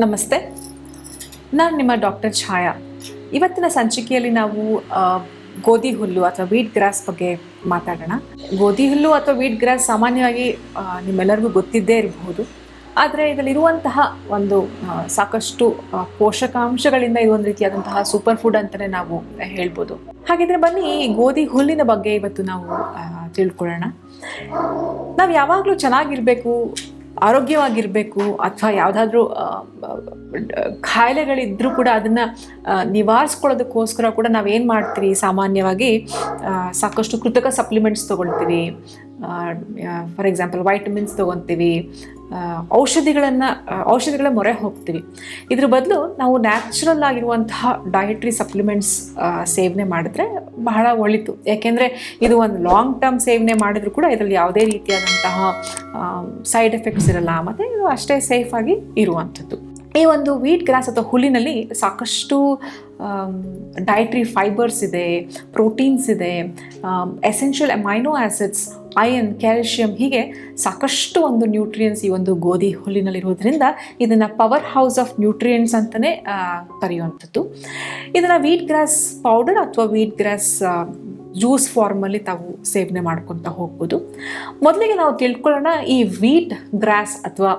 ನಮಸ್ತೆ. ನಾನು ನಿಮ್ಮ ಡಾಕ್ಟರ್ ಛಾಯಾ. ಇವತ್ತಿನ ಸಂಚಿಕೆಯಲ್ಲಿ ನಾವು ಗೋಧಿ ಹುಲ್ಲು ಅಥವಾ ವೀಟ್ ಗ್ರಾಸ್ ಬಗ್ಗೆ ಮಾತಾಡೋಣ. ಗೋಧಿ ಹುಲ್ಲು ಅಥವಾ ವೀಟ್ ಗ್ರಾಸ್ ಸಾಮಾನ್ಯವಾಗಿ ನಿಮ್ಮೆಲ್ಲರಿಗೂ ಗೊತ್ತಿದ್ದೇ ಇರಬಹುದು. ಆದರೆ ಇದರಲ್ಲಿರುವಂತಹ ಒಂದು ಸಾಕಷ್ಟು ಪೋಷಕಾಂಶಗಳಿಂದ ಇದು ಒಂದು ರೀತಿಯಾದಂತಹ ಸೂಪರ್ ಫುಡ್ ಅಂತಲೇ ನಾವು ಹೇಳ್ಬೋದು. ಹಾಗಿದ್ರೆ ಬನ್ನಿ ಗೋಧಿ ಹುಲ್ಲಿನ ಬಗ್ಗೆ ಇವತ್ತು ನಾವು ತಿಳ್ಕೊಳ್ಳೋಣ. ನಾವು ಯಾವಾಗಲೂ ಚೆನ್ನಾಗಿರಬೇಕು ಆರೋಗ್ಯವಾಗಿರಬೇಕು ಅಥವಾ ಯಾವುದಾದ್ರೂ ಖಾಯಿಲೆಗಳಿದ್ದರೂ ಕೂಡ ಅದನ್ನು ನಿವಾರಿಸ್ಕೊಳ್ಳೋದಕ್ಕೋಸ್ಕರ ಕೂಡ ನಾವೇನು ಮಾಡ್ತೀವಿ ಸಾಮಾನ್ಯವಾಗಿ ಸಾಕಷ್ಟು ಕೃತಕ ಸಪ್ಲಿಮೆಂಟ್ಸ್ ತೊಗೊಳ್ತೀವಿ. ಫಾರ್ ಎಕ್ಸಾಂಪಲ್ ವೈಟಮಿನ್ಸ್ ತೊಗೊತೀವಿ ಔಷಧಿಗಳನ್ನು ಔಷಧಿಗಳ ಮೊರೆ ಹೋಗ್ತೀವಿ. ಇದ್ರ ಬದಲು ನಾವು ನ್ಯಾಚುರಲ್ ಆಗಿರುವಂತಹ ಡಯಟ್ರಿ ಸಪ್ಲಿಮೆಂಟ್ಸ್ ಸೇವನೆ ಮಾಡಿದ್ರೆ ಬಹಳ ಒಳಿತು. ಯಾಕೆಂದರೆ ಇದು ಒಂದು ಲಾಂಗ್ ಟರ್ಮ್ ಸೇವನೆ ಮಾಡಿದ್ರು ಕೂಡ ಇದರಲ್ಲಿ ಯಾವುದೇ ರೀತಿಯಾದಂತಹ ಸೈಡ್ ಎಫೆಕ್ಟ್ಸ್ ಇರಲ್ಲ. ಮತ್ತು ಇದು ಅಷ್ಟೇ ಸೇಫಾಗಿ ಇರುವಂಥದ್ದು. ಈ ಒಂದು ವೀಟ್ ಗ್ರಾಸ್ ಅಥವಾ ಹುಲ್ಲಿನಲ್ಲಿ ಸಾಕಷ್ಟು ಡಯಟ್ರಿ ಫೈಬರ್ಸ್ ಇದೆ ಪ್ರೋಟೀನ್ಸ್ ಇದೆ essential amino acids iron calcium ಹೀಗೆ ಸಾಕಷ್ಟು ಒಂದು ನ್ಯೂಟ್ರಿಯನ್ಸ್ ಈ ಒಂದು ಗೋಧಿ ಹುಲ್ಲಿನಲ್ಲಿರೋದ್ರಿಂದ ಇದನ್ನು ಪವರ್ ಹೌಸ್ ಆಫ್ ನ್ಯೂಟ್ರಿಯೆಂಟ್ಸ್ ಅಂತಲೇ ಕರೆಯುವಂಥದ್ದು. ಇದನ್ನು ವೀಟ್ ಗ್ರಾಸ್ ಪೌಡರ್ ಅಥವಾ ವೀಟ್ ಗ್ರಾಸ್ ಜ್ಯೂಸ್ ಫಾರ್ಮಲ್ಲಿ ತಾವು ಸೇವನೆ ಮಾಡ್ಕೊತ ಹೋಗ್ಬೋದು. ಮೊದಲಿಗೆ ನಾವು ತಿಳ್ಕೊಳ್ಳೋಣ ಈ ವೀಟ್ ಗ್ರಾಸ್ ಅಥವಾ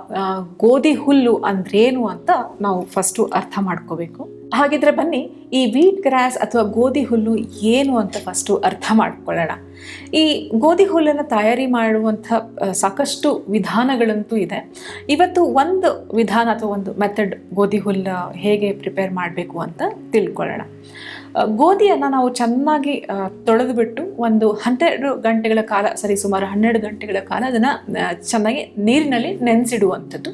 ಗೋಧಿ ಹುಲ್ಲು ಅಂದ್ರೇನು ಅಂತ ನಾವು ಫಸ್ಟು ಅರ್ಥ ಮಾಡ್ಕೋಬೇಕು. ಹಾಗಿದ್ರೆ ಬನ್ನಿ, ಈ ವೀಟ್ ಗ್ರಾಸ್ ಅಥವಾ ಗೋಧಿ ಹುಲ್ಲು ಏನು ಅಂತ ಫಸ್ಟು ಅರ್ಥ ಮಾಡ್ಕೊಳ್ಳೋಣ. ಈ ಗೋಧಿ ಹುಲ್ಲನ್ನು ತಯಾರಿ ಮಾಡುವಂಥ ಸಾಕಷ್ಟು ವಿಧಾನಗಳಂತೂ ಇದೆ. ಇವತ್ತು ಒಂದು ವಿಧಾನ ಅಥವಾ ಒಂದು ಮೆಥಡ್ ಗೋಧಿ ಹುಲ್ಲು ಹೇಗೆ ಪ್ರಿಪೇರ್ ಮಾಡಬೇಕು ಅಂತ ತಿಳ್ಕೊಳ್ಳೋಣ. ಗೋಧಿಯನ್ನು ನಾವು ಚೆನ್ನಾಗಿ ತೊಳೆದುಬಿಟ್ಟು ಒಂದು ಹನ್ನೆರಡು ಗಂಟೆಗಳ ಕಾಲ, ಸರಿ ಸುಮಾರು ಹನ್ನೆರಡು ಗಂಟೆಗಳ ಕಾಲ ಅದನ್ನು ಚೆನ್ನಾಗಿ ನೀರಿನಲ್ಲಿ ನೆನೆಸಿಡುವಂಥದ್ದು.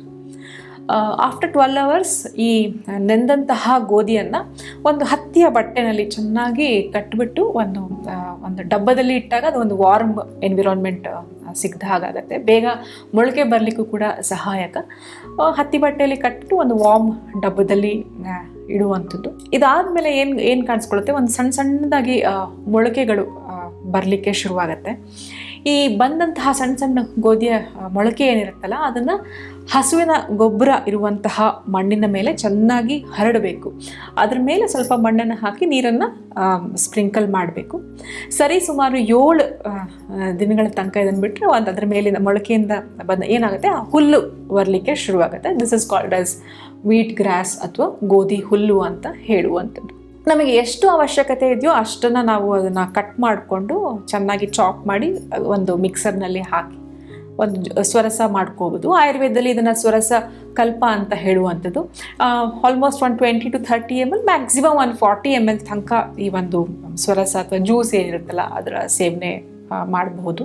ಆಫ್ಟರ್ ಟ್ವೆಲ್ ಅವರ್ಸ್ ಈ ನೆಂದಂತಹ ಗೋಧಿಯನ್ನು ಒಂದು ಹತ್ತಿಯ ಬಟ್ಟೆನಲ್ಲಿ ಚೆನ್ನಾಗಿ ಕಟ್ಟಿಬಿಟ್ಟು ಒಂದು ಒಂದು ಡಬ್ಬದಲ್ಲಿ ಇಟ್ಟಾಗ ಅದು ಒಂದು ವಾರ್ಮ್ ಎನ್ವಿರಾನ್ಮೆಂಟ್ ಸಿಗ್ದ ಹಾಗಾಗತ್ತೆ ಬೇಗ ಮೊಳಕೆ ಬರಲಿಕ್ಕೂ ಕೂಡ ಸಹಾಯಕ. ಹತ್ತಿ ಬಟ್ಟೆಯಲ್ಲಿ ಕಟ್ಟಿಟ್ಟು ಒಂದು ವಾರ್ಮ್ ಡಬ್ಬದಲ್ಲಿ ಇಡುವಂಥದ್ದು. ಇದಾದಮೇಲೆ ಏನು ಏನು ಕಾಣಿಸ್ಕೊಳ್ಳುತ್ತೆ ಒಂದು ಸಣ್ಣ ಸಣ್ಣದಾಗಿ ಮೊಳಕೆಗಳು ಬರಲಿಕ್ಕೆ ಶುರುವಾಗತ್ತೆ. ಈ ಬಂದಂತಹ ಸಣ್ಣ ಸಣ್ಣ ಗೋಧಿಯ ಮೊಳಕೆ ಏನಿರುತ್ತಲ್ಲ, ಅದನ್ನು ಹಸುವಿನ ಗೊಬ್ಬರ ಇರುವಂತಹ ಮಣ್ಣಿನ ಮೇಲೆ ಚೆನ್ನಾಗಿ ಹರಡಬೇಕು. ಅದ್ರ ಮೇಲೆ ಸ್ವಲ್ಪ ಮಣ್ಣನ್ನು ಹಾಕಿ ನೀರನ್ನು ಸ್ಪ್ರಿಂಕಲ್ ಮಾಡಬೇಕು. ಸರಿ, ಸುಮಾರು ಏಳು ದಿನಗಳ ತನಕ ಇದನ್ನು ಬಿಟ್ಟರೆ ಒಂದು ಅದರ ಮೇಲಿನ ಮೊಳಕೆಯಿಂದ ಬಂದ ಏನಾಗುತ್ತೆ? ಆ ಹುಲ್ಲು ಬರಲಿಕ್ಕೆ ಶುರುವಾಗುತ್ತೆ. This is called as wheat grass ಅಥವಾ ಗೋಧಿ ಹುಲ್ಲು ಅಂತ ಹೇಳುವಂಥದ್ದು. ನಮಗೆ ಎಷ್ಟು ಅವಶ್ಯಕತೆ ಇದೆಯೋ ಅಷ್ಟನ್ನು ನಾವು ಅದನ್ನು ಕಟ್ ಮಾಡಿಕೊಂಡು ಚೆನ್ನಾಗಿ ಚಾಪ್ ಮಾಡಿ ಒಂದು ಮಿಕ್ಸರ್ನಲ್ಲಿ ಹಾಕಿ, ಒಂದು ಸ್ವರಸ ಮಾಡ್ಕೋಬೋದು. ಆಯುರ್ವೇದದಲ್ಲಿ ಇದನ್ನು ಸ್ವರಸ ಕಲ್ಪ ಅಂತ ಹೇಳುವಂಥದ್ದು. Almost one twenty to thirty M L maximum one forty M L ತನಕ ಈ ಒಂದು ಸ್ವರಸ ಅಥವಾ ಜ್ಯೂಸ್ ಏನಿರುತ್ತಲ್ಲ ಅದರ ಸೇವನೆ ಮಾಡಬಹುದು.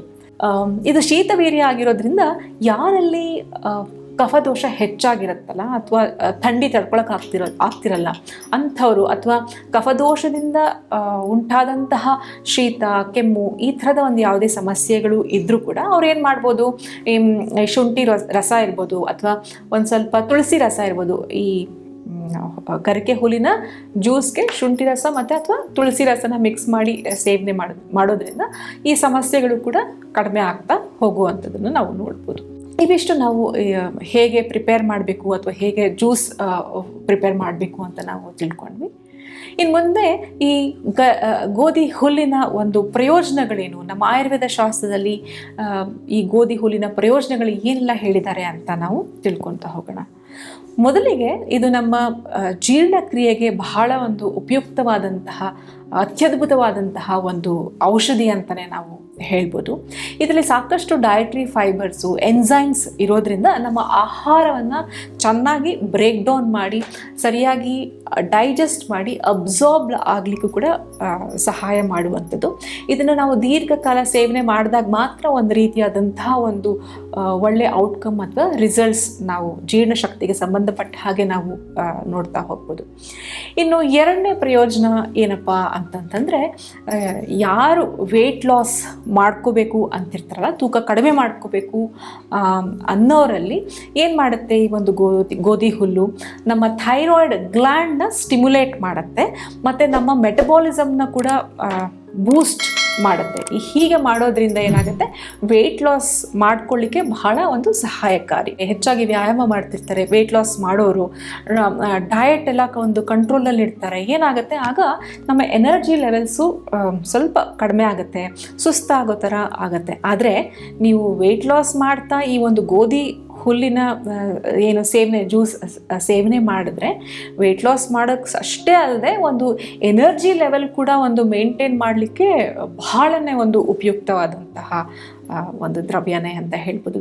ಇದು ಶೀತವೀರ್ಯ ಆಗಿರೋದ್ರಿಂದ ಯಾರಲ್ಲಿ ಕಫದೋಷ ಹೆಚ್ಚಾಗಿರುತ್ತಲ್ಲ ಅಥವಾ ಥಂಡಿ ತಡ್ಕೊಳಕ್ಕೆ ಆಗ್ತಿರೋ, ಆಗ್ತಿರಲ್ಲ. ಅಂಥವರು ಅಥವಾ ಕಫದೋಷದಿಂದ ಉಂಟಾದಂತಹ ಶೀತ, ಕೆಮ್ಮು ಈ ಥರದ ಒಂದು ಯಾವುದೇ ಸಮಸ್ಯೆಗಳು ಇದ್ದರೂ ಕೂಡ ಅವ್ರು ಏನು ಮಾಡ್ಬೋದು ಈ ಶುಂಠಿ ರಸ ಇರ್ಬೋದು ಅಥವಾ ಒಂದು ಸ್ವಲ್ಪ ತುಳಸಿ ರಸ ಇರ್ಬೋದು. ಈ ಕರಿಕೆ ಹುಲಿನ ಜ್ಯೂಸ್ಗೆ ಶುಂಠಿ ರಸ ಮತ್ತು ಅಥವಾ ತುಳಸಿ ರಸನ ಮಿಕ್ಸ್ ಮಾಡಿ, ಸೇವನೆ ಮಾಡೋದು ಮಾಡೋದ್ರಿಂದ ಈ ಸಮಸ್ಯೆಗಳು ಕೂಡ ಕಡಿಮೆ ಆಗ್ತಾ ಹೋಗುವಂಥದ್ದನ್ನು ನಾವು ನೋಡ್ಬೋದು. ಇವಿಷ್ಟು ನಾವು ಹೇಗೆ ಪ್ರಿಪೇರ್ ಮಾಡಬೇಕು ಅಥವಾ ಹೇಗೆ ಜ್ಯೂಸ್ ಪ್ರಿಪೇರ್ ಮಾಡಬೇಕು ಅಂತ ನಾವು ತಿಳ್ಕೊಂಡ್ವಿ. ಇನ್ನು ಮುಂದೆ ಈ ಗ ಗೋಧಿ ಹುಲ್ಲಿನ ಒಂದು ಪ್ರಯೋಜನಗಳೇನು? ನಮ್ಮ ಆಯುರ್ವೇದ ಶಾಸ್ತ್ರದಲ್ಲಿ ಈ ಗೋಧಿ ಹುಲ್ಲಿನ ಪ್ರಯೋಜನಗಳು ಏನೆಲ್ಲ ಹೇಳಿದ್ದಾರೆ ಅಂತ ನಾವು ತಿಳ್ಕೊತಾ ಹೋಗೋಣ. ಮೊದಲಿಗೆ ಇದು ನಮ್ಮ ಜೀರ್ಣಕ್ರಿಯೆಗೆ ಬಹಳ ಒಂದು ಉಪಯುಕ್ತವಾದಂತಹ, ಅತ್ಯದ್ಭುತವಾದಂತಹ ಒಂದು ಔಷಧಿ ಅಂತಲೇ ನಾವು ಹೇಳ್ಬೋದು. ಇದರಲ್ಲಿ ಸಾಕಷ್ಟು ಡಯಟ್ರಿ ಫೈಬರ್ಸು ಎನ್ಸೈಮ್ಸ್ ಇರೋದ್ರಿಂದ ನಮ್ಮ ಆಹಾರವನ್ನು ಚೆನ್ನಾಗಿ ಬ್ರೇಕ್ ಡೌನ್ ಮಾಡಿ, ಸರಿಯಾಗಿ ಡೈಜೆಸ್ಟ್ ಮಾಡಿ ಅಬ್ಸಾರ್ಬ್ ಆಗಲಿಕ್ಕೂ ಕೂಡ ಸಹಾಯ ಮಾಡುವಂಥದ್ದು. ಇದನ್ನು ನಾವು ದೀರ್ಘಕಾಲ ಸೇವನೆ ಮಾಡಿದಾಗ ಮಾತ್ರ ಒಂದು ರೀತಿಯಾದಂತಹ ಒಂದು ಒಳ್ಳೆಯ ಔಟ್ಕಮ್ ಅಥವಾ ರಿಸಲ್ಟ್ಸ್ ನಾವು ಜೀರ್ಣಶಕ್ತಿಗೆ ಸಂಬಂಧಪಟ್ಟ ಹಾಗೆ ನಾವು ನೋಡ್ತಾ ಹೋಗ್ಬೋದು. ಇನ್ನು ಎರಡನೇ ಪ್ರಯೋಜನ ಏನಪ್ಪ ಅಂತಂತಂದರೆ ಯಾರು ವೆಯ್ಟ್ ಲಾಸ್ ಮಾಡ್ಕೋಬೇಕು ಅಂತಿರ್ತಾರಲ್ಲ, ತೂಕ ಕಡಿಮೆ ಮಾಡ್ಕೋಬೇಕು ಅನ್ನೋರಲ್ಲಿ ಏನು ಮಾಡುತ್ತೆ ಈ ಒಂದು ಗೋಧಿ ಗೋಧಿ ಹುಲ್ಲು? ನಮ್ಮ ಥೈರಾಯ್ಡ್ ಗ್ಲ್ಯಾಂಡ್ನ ಸ್ಟಿಮ್ಯುಲೇಟ್ ಮಾಡುತ್ತೆ, ಮತ್ತು ನಮ್ಮ ಮೆಟಬಾಲಿಸಮ್ನ ಕೂಡ ಬೂಸ್ಟ್ ಮಾಡುತ್ತೆ. ಈ ಹೀಗೆ ಮಾಡೋದ್ರಿಂದ ಏನಾಗುತ್ತೆ? ವೆಯ್ಟ್ ಲಾಸ್ ಮಾಡ್ಕೊಳ್ಳಿಕ್ಕೆ ಬಹಳ ಒಂದು ಸಹಾಯಕಾರಿ. ಹೆಚ್ಚಾಗಿ ವ್ಯಾಯಾಮ ಮಾಡ್ತಿರ್ತಾರೆ ವೆಯ್ಟ್ ಲಾಸ್ ಮಾಡೋರು. ಡಯಟ್ ಎಲ್ಲ ಒಂದು ಕಂಟ್ರೋಲಲ್ಲಿ ಇರ್ತಾರೆ ಏನಾಗುತ್ತೆ? ಆಗ ನಮ್ಮ ಎನರ್ಜಿ ಲೆವೆಲ್ಸು ಸ್ವಲ್ಪ ಕಡಿಮೆ ಆಗುತ್ತೆ. ಸುಸ್ತಾಗೋ ಥರ ಆಗುತ್ತೆ. ಆದರೆ ನೀವು ವೆಯ್ಟ್ ಲಾಸ್ ಮಾಡ್ತಾ ಈ ಒಂದು ಗೋಧಿ ಹುಲ್ಲಿನ ಏನು ಸೇವನೆ, ಜ್ಯೂಸ್ ಸೇವನೆ ಮಾಡಿದ್ರೆ ವೆಯ್ಟ್ ಲಾಸ್ ಮಾಡೋಕ್ಕೆ ಅಷ್ಟೇ ಅಲ್ಲದೆ ಒಂದು ಎನರ್ಜಿ ಲೆವೆಲ್ ಕೂಡ ಒಂದು ಮೇಂಟೈನ್ ಮಾಡಲಿಕ್ಕೆ ಬಹಳನೇ ಒಂದು ಉಪಯುಕ್ತವಾದಂತಹ ಒಂದು ದ್ರವ್ಯನೇ ಅಂತ ಹೇಳ್ಬೋದು.